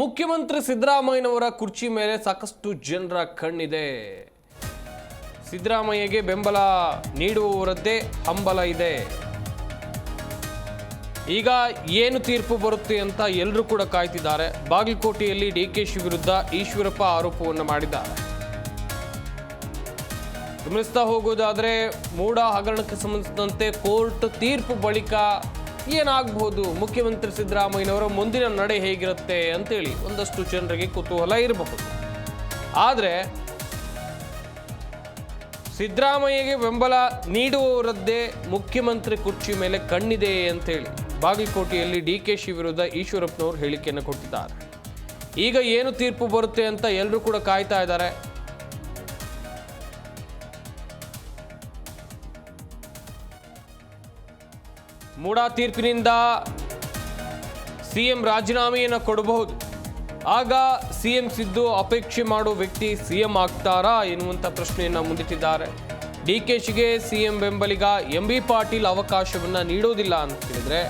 ಮುಖ್ಯಮಂತ್ರಿ ಸಿದ್ದರಾಮಯ್ಯನವರ ಕುರ್ಚಿ ಮೇಲೆ ಸಾಕಷ್ಟು ಜನರ ಕಣ್ಣಿದೆ. ಸಿದ್ದರಾಮಯ್ಯಗೆ ಬೆಂಬಲ ನೀಡುವವರದ್ದೇ ಹಂಬಲ ಇದೆ. ಈಗ ಏನು ತೀರ್ಪು ಬರುತ್ತೆ ಅಂತ ಎಲ್ಲರೂ ಕೂಡ ಕಾಯ್ತಿದ್ದಾರೆ. ಬಾಗಲಕೋಟೆಯಲ್ಲಿ ಡಿ ಕೆ ಶಿ ವಿರುದ್ಧ ಈಶ್ವರಪ್ಪ ಆರೋಪವನ್ನು ಮಾಡಿದ್ದಾರೆ. ಗಮನಿಸ್ತಾ ಹೋಗೋದಾದ್ರೆ ಮೂಡ ಹಗರಣಕ್ಕೆ ಸಂಬಂಧಿಸಿದಂತೆ ಕೋರ್ಟ್ ತೀರ್ಪು ಬಳಿಕ ಏನಾಗಬಹುದು ಮುಖ್ಯಮಂತ್ರಿ ಸಿದ್ದರಾಮಯ್ಯನವರ ಮುಂದಿನ ನಡೆ ಹೇಗಿರುತ್ತೆ ಅಂತೇಳಿ ಒಂದಷ್ಟು ಜನರಿಗೆ ಕುತೂಹಲ ಇರಬಹುದು. ಆದರೆ, ಸಿದ್ದರಾಮಯ್ಯಗೆ ಬೆಂಬಲ ನೀಡುವವರದ್ದೇ ಮುಖ್ಯಮಂತ್ರಿ ಕುರ್ಚಿ ಮೇಲೆ ಕಣ್ಣಿದೆ ಅಂತೇಳಿ ಬಾಗಲಕೋಟೆಯಲ್ಲಿ ಡಿ ಕೆ ಶಿ ವಿರುದ್ಧ ಈಶ್ವರಪ್ಪನವರು ಹೇಳಿಕೆಯನ್ನು ಕೊಟ್ಟಿದ್ದಾರೆ. ಈಗ ಏನು ತೀರ್ಪು ಬರುತ್ತೆ ಅಂತ ಎಲ್ಲರೂ ಕೂಡ ಕಾಯ್ತಾ ಇದ್ದಾರೆ. ಮೂಡಾ ತೀರ್ಪಿನಿಂದ ಸಿಎಂ ರಾಜೀನಾಮೆಯನ್ನು ಕೊಡಬಹುದು. ಆಗ ಸಿಎಂ ಸಿದ್ದು ಅಪೇಕ್ಷೆ ಮಾಡೋ ವ್ಯಕ್ತಿ ಸಿಎಂ ಆಗ್ತಾರಾ ಎನ್ನುವಂಥ ಪ್ರಶ್ನೆಯನ್ನು ಮುಂದಿಟ್ಟಿದ್ದಾರೆ. ಡಿ ಕೆ ಶಿಗೆ ಸಿಎಂ ಬೆಂಬಲಿಗ ಎಂ ಬಿ ಪಾಟೀಲ್ ಅವಕಾಶವನ್ನು ನೀಡೋದಿಲ್ಲ ಅಂತ ಹೇಳಿದ್ರೆ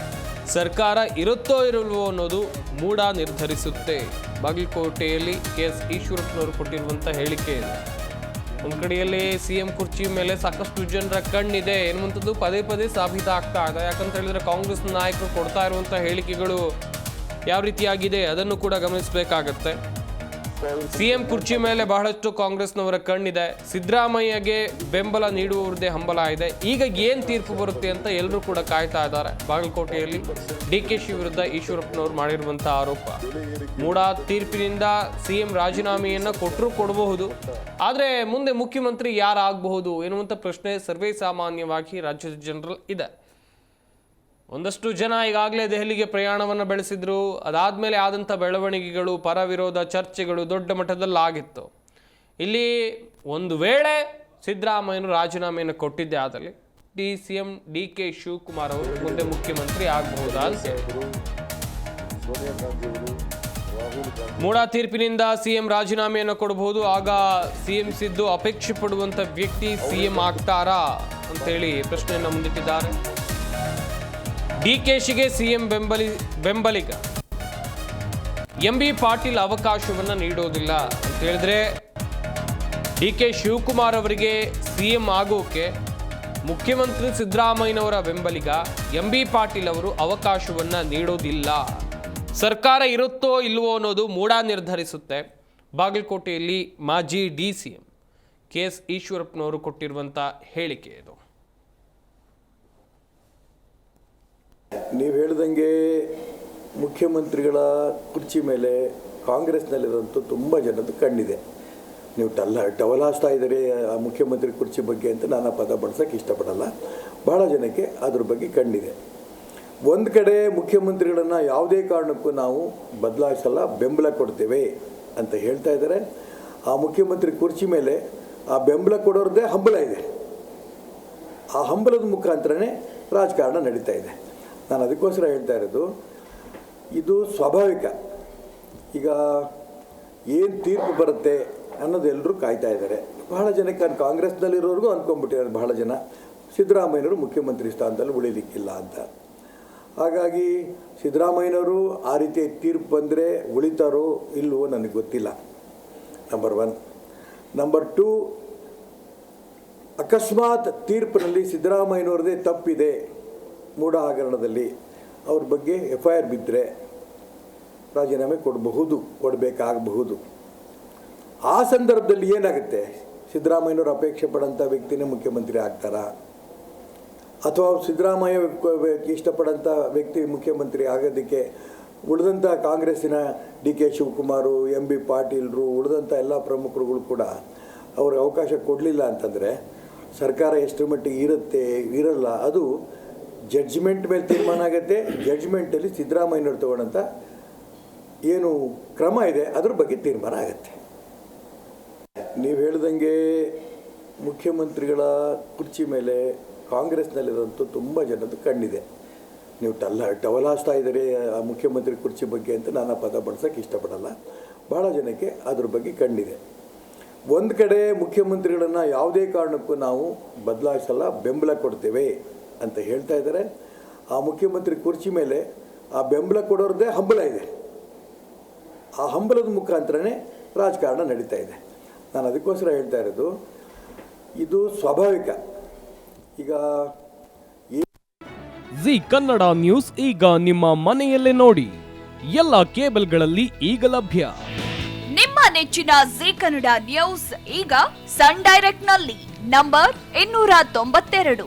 ಸರ್ಕಾರ ಇರುತ್ತೋ ಇರಲ್ವೋ ಅನ್ನೋದು ಮೂಡ ನಿರ್ಧರಿಸುತ್ತೆ. ಬಾಗಲಕೋಟೆಯಲ್ಲಿ ಕೆ ಎಸ್ ಈಶ್ವರಪ್ಪನವರು ಕೊಟ್ಟಿರುವಂಥ ಹೇಳಿಕೆ ಇದೆ. ಒಂದು ಕಡೆಯಲ್ಲಿ ಸಿ ಎಂ ಕುರ್ಚಿ ಮೇಲೆ ಸಾಕಷ್ಟು ಜನರ ಕಣ್ಣಿದೆ. ಎನ್ನುವಂಥದ್ದು ಪದೇ ಪದೇ ಸಾಬೀತಾಗ್ತಾ ಇದೆ. ಯಾಕಂತ ಹೇಳಿದ್ರೆ ಕಾಂಗ್ರೆಸ್ ನಾಯಕರು ಕೊಡ್ತಾ ಇರುವಂಥ ಹೇಳಿಕೆಗಳು ಯಾವ ರೀತಿಯಾಗಿದೆ ಅದನ್ನು ಕೂಡ ಗಮನಿಸಬೇಕಾಗತ್ತೆ. ಸಿಎಂ ಕುರ್ಚಿ ಮೇಲೆ ಬಹಳಷ್ಟು ಕಾಂಗ್ರೆಸ್ನವರ ಕಣ್ಣಿದೆ. ಸಿದ್ದರಾಮಯ್ಯಗೆ ಬೆಂಬಲ ನೀಡುವವರದೇ ಹಂಬಲ ಇದೆ. ಈಗ ಏನ್ ತೀರ್ಪು ಬರುತ್ತೆ ಅಂತ ಎಲ್ಲರೂ ಕೂಡ ಕಾಯ್ತಾ ಇದ್ದಾರೆ. ಬಾಗಲಕೋಟೆಯಲ್ಲಿ ಡಿ ಕೆ ಶಿ ವಿರುದ್ಧ ಈಶ್ವರಪ್ಪನವರು ಮಾಡಿರುವಂತಹ ಆರೋಪ. ಮೂಡ ತೀರ್ಪಿನಿಂದ ಸಿಎಂ ರಾಜೀನಾಮೆಯನ್ನ ಕೊಟ್ಟರೂ ಕೊಡಬಹುದು. ಆದ್ರೆ ಮುಂದೆ ಮುಖ್ಯಮಂತ್ರಿ ಯಾರಾಗಬಹುದು ಎನ್ನುವಂಥ ಪ್ರಶ್ನೆ ಸರ್ವೇ ಸಾಮಾನ್ಯವಾಗಿ ರಾಜ್ಯದ ಜನರಲ್ಲಿ ಇದೆ. ಒಂದಷ್ಟು ಜನ ಈಗಾಗಲೇ ದೆಹಲಿಗೆ ಪ್ರಯಾಣವನ್ನು ಬೆಳೆಸಿದ್ರು. ಅದಾದಮೇಲೆ ಆದಂಥ ಬೆಳವಣಿಗೆಗಳು ಪರ ವಿರೋಧ ಚರ್ಚೆಗಳು ದೊಡ್ಡ ಮಟ್ಟದಲ್ಲಿ ಆಗಿತ್ತು ಇಲ್ಲಿ ಒಂದು ವೇಳೆ ಸಿದ್ದರಾಮಯ್ಯನು ರಾಜೀನಾಮೆಯನ್ನು ಕೊಟ್ಟಿದ್ದೆ ಆದಲ್ಲಿ D C M D K Shivakumar ಅವರು ಮುಂದೆ ಮುಖ್ಯಮಂತ್ರಿ ಆಗಬಹುದಾ. ಮೂಡಾ ತೀರ್ಪಿನಿಂದ ಸಿಎಂ ರಾಜೀನಾಮೆಯನ್ನು ಕೊಡಬಹುದು. ಆಗ ಸಿಎಂ ಸಿದ್ದು ಅಪೇಕ್ಷೆ ಪಡುವಂಥ ವ್ಯಕ್ತಿ ಸಿಎಂ ಆಗ್ತಾರಾ ಅಂತೇಳಿ ಪ್ರಶ್ನೆಯನ್ನು ಮುಂದಿಟ್ಟಿದ್ದಾರೆ. ಡಿಕೆಶಿಗೆ ಸಿಎಂ ಬೆಂಬಲಿ, ಬೆಂಬಲಿಗ. ಎಂ ಬಿ ಪಾಟೀಲ್ ಅವಕಾಶವನ್ನು ನೀಡೋದಿಲ್ಲ ಅಂತ ಹೇಳಿದ್ರೆ ಡಿ ಕೆ ಶಿವಕುಮಾರ್ ಅವರಿಗೆ ಸಿಎಂ ಆಗೋಕೆ ಮುಖ್ಯಮಂತ್ರಿ ಸಿದ್ದರಾಮಯ್ಯನವರ ಬೆಂಬಲಿಗ ಎಂ ಬಿ ಪಾಟೀಲ್ ಅವರು ಅವಕಾಶವನ್ನು ನೀಡೋದಿಲ್ಲ. ಸರ್ಕಾರ ಇರುತ್ತೋ ಇಲ್ವೋ ಅನ್ನೋದು ಮೂಡ ನಿರ್ಧರಿಸುತ್ತೆ. ಬಾಗಲಕೋಟೆಯಲ್ಲಿ ಮಾಜಿ D C M K S ಈಶ್ವರಪ್ಪನವರು ಕೊಟ್ಟಿರುವಂಥ ಹೇಳಿಕೆ ಇದು. ನೀವು ಹೇಳ್ದಂಗೆ ಮುಖ್ಯಮಂತ್ರಿಗಳ ಕುರ್ಚಿ ಮೇಲೆ ಕಾಂಗ್ರೆಸ್ನಲ್ಲಿರೋಂಥ ತುಂಬ ಜನದ್ದು ಕಣ್ಣಿದೆ. ನೀವು ಟಲ್ಲ ಟವಲಾಸ್ತಾ ಇದ್ದಾರೆ, ಆ ಮುಖ್ಯಮಂತ್ರಿ ಕುರ್ಚಿ ಬಗ್ಗೆ ಅಂತ ನಾನು ಪದ ಬಳಸೋಕ್ಕೆ ಇಷ್ಟಪಡಲ್ಲ. ಭಾಳ ಜನಕ್ಕೆ ಅದ್ರ ಬಗ್ಗೆ ಕಣ್ಣಿದೆ. ಒಂದು ಕಡೆ ಮುಖ್ಯಮಂತ್ರಿಗಳನ್ನು ಯಾವುದೇ ಕಾರಣಕ್ಕೂ ನಾವು ಬದಲಾಯಿಸಲ್ಲ, ಬೆಂಬಲ ಕೊಡ್ತೇವೆ ಅಂತ ಹೇಳ್ತಾ ಇದ್ದಾರೆ. ಆ ಮುಖ್ಯಮಂತ್ರಿ ಕುರ್ಚಿ ಮೇಲೆ ಆ ಬೆಂಬಲ ಕೊಡೋರದ್ದೇ ಹಂಬಲ ಇದೆ. ಆ ಹಂಬಲದ ಮುಖಾಂತರನೇ ರಾಜಕಾರಣ ನಡೀತಾ ಇದೆ. ನಾನು ಅದಕ್ಕೋಸ್ಕರ ಹೇಳ್ತಾ ಇರೋದು, ಇದು ಸ್ವಾಭಾವಿಕ. ಈಗ ಏನು ತೀರ್ಪು ಬರುತ್ತೆ ಅನ್ನೋದು ಎಲ್ಲರೂ ಕಾಯ್ತಾ ಇದ್ದಾರೆ. ಬಹಳ ಜನಕ್ಕೆ ಕಾಂಗ್ರೆಸ್ನಲ್ಲಿರೋರಿಗೂ ಅಂದ್ಕೊಂಡ್ಬಿಟ್ಟಿದ್ದಾರೆ ಬಹಳ ಜನ. ಸಿದ್ದರಾಮಯ್ಯನವರು ಮುಖ್ಯಮಂತ್ರಿ ಸ್ಥಾನದಲ್ಲಿ ಉಳಿಲಿಕ್ಕಿಲ್ಲ ಅಂತ. ಹಾಗಾಗಿ ಸಿದ್ದರಾಮಯ್ಯನವರು ಆ ರೀತಿ ತೀರ್ಪು ಬಂದರೆ ಉಳಿತಾರೋ ಇಲ್ಲವೋ ನನಗೆ ಗೊತ್ತಿಲ್ಲ. ನಂಬರ್ ಒನ್ ನಂಬರ್ ಟೂ ಅಕಸ್ಮಾತ್ ತೀರ್ಪಿನಲ್ಲಿ ಸಿದ್ದರಾಮಯ್ಯನವ್ರದ್ದೇ ತಪ್ಪಿದೆ. ಮೂಢ ಹಗರಣದಲ್ಲಿ ಅವ್ರ ಬಗ್ಗೆ ಎಫ್ ಐ ಆರ್ ಬಿದ್ದರೆ ರಾಜೀನಾಮೆ ಕೊಡಬಹುದು, ಕೊಡಬೇಕಾಗಬಹುದು. ಆ ಸಂದರ್ಭದಲ್ಲಿ ಏನಾಗುತ್ತೆ? ಸಿದ್ದರಾಮಯ್ಯನವರು ಅಪೇಕ್ಷೆ ಪಡೋಂಥ ವ್ಯಕ್ತಿನೇ ಮುಖ್ಯಮಂತ್ರಿ ಆಗ್ತಾರಾ? ಅಥವಾ ಸಿದ್ದರಾಮಯ್ಯ ಇಷ್ಟಪಡೋಂಥ ವ್ಯಕ್ತಿ ಮುಖ್ಯಮಂತ್ರಿ ಆಗೋದಕ್ಕೆ ಉಳಿದಂಥ ಕಾಂಗ್ರೆಸ್ಸಿನ D K Shivakumar, M B ಪಾಟೀಲ್ರು ಉಳಿದಂಥ ಎಲ್ಲ ಪ್ರಮುಖರುಗಳು ಕೂಡ ಅವ್ರಿಗೆ ಅವಕಾಶ ಕೊಡಲಿಲ್ಲ ಅಂತಂದರೆ ಸರ್ಕಾರ ಎಷ್ಟು ಮಟ್ಟಿಗೆ ಇರುತ್ತೆ, ಇರಲ್ಲ. ಅದು ಜಡ್ಜ್ಮೆಂಟ್ ಮೇಲೆ ತೀರ್ಮಾನ ಆಗುತ್ತೆ ಜಡ್ಜ್ಮೆಂಟಲ್ಲಿ ಸಿದ್ದರಾಮಯ್ಯನವ್ರು ತಗೊಳ್ಳೋಂಥ ಏನು ಕ್ರಮ ಇದೆ, ಅದ್ರ ಬಗ್ಗೆ ತೀರ್ಮಾನ ಆಗುತ್ತೆ. ನೀವು ಹೇಳ್ದಂಗೆ ಮುಖ್ಯಮಂತ್ರಿಗಳ ಕುರ್ಚಿ ಮೇಲೆ ಕಾಂಗ್ರೆಸ್ನಲ್ಲಿರೋಂಥ ತುಂಬ ಜನದ್ದು ಕಣ್ಣಿದೆ. ನೀವು ಟಲ್ಲ ಟವಲಾಸ್ತಾ ಇದ್ದೀರಿ, ಆ ಮುಖ್ಯಮಂತ್ರಿ ಕುರ್ಚಿ ಬಗ್ಗೆ ಅಂತ ನಾನು ಪದ ಬಳಸೋಕ್ಕೆ ಇಷ್ಟಪಡಲ್ಲ. ಭಾಳ ಜನಕ್ಕೆ ಅದ್ರ ಬಗ್ಗೆ ಕಣ್ಣಿದೆ. ಒಂದು ಕಡೆ ಮುಖ್ಯಮಂತ್ರಿಗಳನ್ನು ಯಾವುದೇ ಕಾರಣಕ್ಕೂ ನಾವು ಬದಲಾಯಿಸಲ್ಲ, ಬೆಂಬಲ ಕೊಡ್ತೇವೆ. ಅಂತ ಹೇಳ್ತಾ ಇದ್ದಾರೆ. ಆ ಮುಖ್ಯಮಂತ್ರಿ ಕುರ್ಚಿ ಮೇಲೆ ಆ ಬೆಂಬಲ ಕೊಡೋರದ್ದೇ ಹಂಬಲ ಇದೆ. ಆ ಹಂಬಲದ ಮುಖಾಂತರನೇ ರಾಜಕಾರಣ ನಡೀತಾ ಇದೆ. ನಾನು ಅದಕ್ಕೋಸ್ಕರ ಹೇಳ್ತಾ ಇರೋದು ಇದು ಸ್ವಾಭಾವಿಕ. ಈಗ ಜಿ ಕನ್ನಡ ನ್ಯೂಸ್ ಈಗ ನಿಮ್ಮ ಮನೆಯಲ್ಲೇ ನೋಡಿ. ಎಲ್ಲ ಕೇಬಲ್ಗಳಲ್ಲಿ ಈಗ ಲಭ್ಯ. ನಿಮ್ಮ ನೆಚ್ಚಿನ ಜಿ ಕನ್ನಡ ನ್ಯೂಸ್ ಈಗ ಸನ್ ಡೈರೆಕ್ಟ್ನಲ್ಲಿ ನಂಬರ್ ಇನ್ನೂರ ತೊಂಬತ್ತೆರಡು.